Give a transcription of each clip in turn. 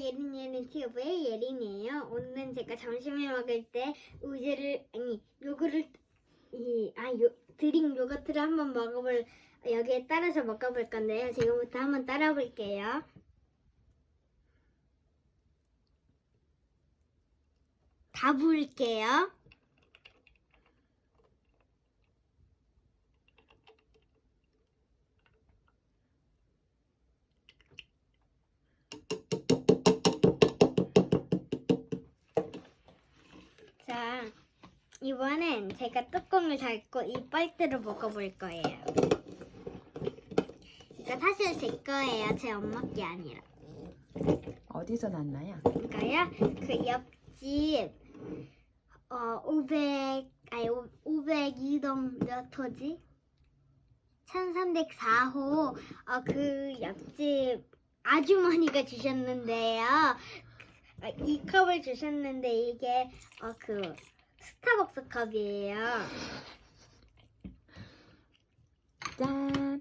예린 예린 튜브의 예린이에요. 오늘은 제가 점심을 먹을 때 우유를 아니 요구를 이아요 드링 요거트를 한번 먹어볼 여기에 따라서 먹어볼 건데요. 지금부터 한번 따라 볼게요. 다 부을게요. 이번엔 제가 뚜껑을 닫고 이 빨대로 먹어볼 거예요. 이거 사실 제 거예요. 제 엄마 게 아니라. 어디서 났나요? 이거요? 그 옆집 어 500, 아니 502동 몇 호지? 1304호 어, 그 옆집 아주머니가 주셨는데요. 어, 이 컵을 주셨는데 이게 어, 그 스타벅스 컵이에요. 짠.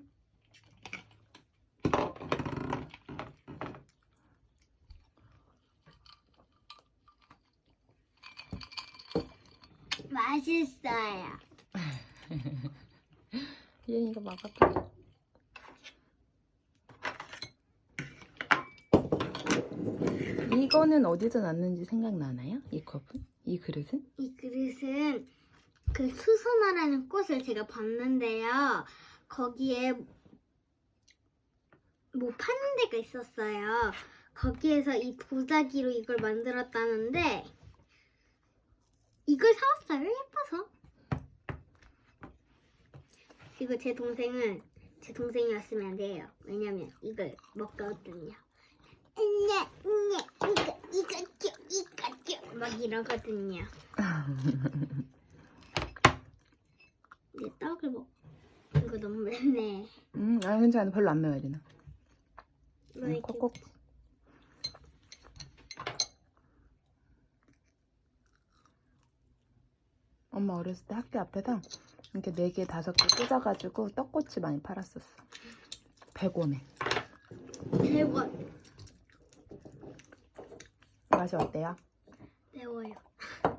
맛있어요. 예인이가 먹어봐. 이거는 어디서 났는지 생각나나요? 이 컵은? 이 그릇은? 이 그릇은 그 수선화라는 꽃을 제가 봤는데요. 거기에 뭐 파는 데가 있었어요. 거기에서 이 도자기로 이걸 만들었다는데 이걸 사왔어요. 예뻐서. 그리고 제 동생은 제 동생이 왔으면 안 돼요. 왜냐면 이걸 먹거든요. 이냐, 이냐, 이거, 이거, 줘, 이거, 줘. 막 이러거든요. 이제 떡을 먹. 이거 너무 맵네. 음, 아 괜찮아. 별로 안 매워야 되나? 뭐 음, 콕콕. 엄마 어렸을 때 학교 앞에서 이렇게 네 개, 다섯 개 꽂아가지고 떡꼬치 많이 팔았었어. 100원에. 대박 맛이 어때요?